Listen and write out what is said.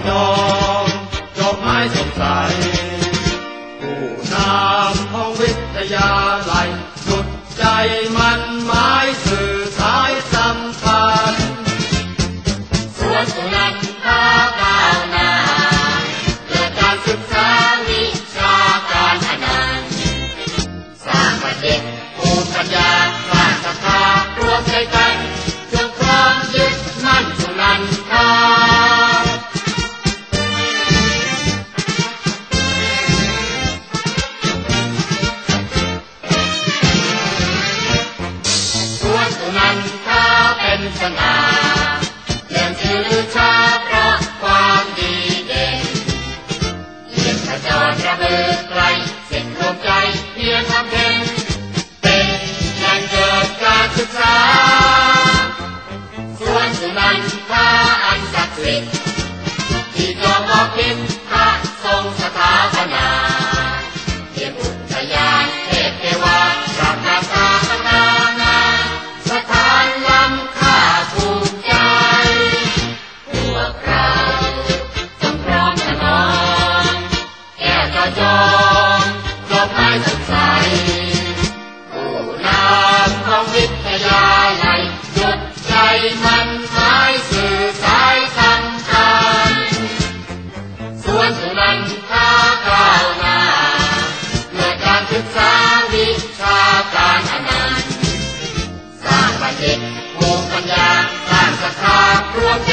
Lord. ส ศึกษาวิชาการอนันสร้างประสิตภูมิปัญญา สร้างศรัทธารวมใจ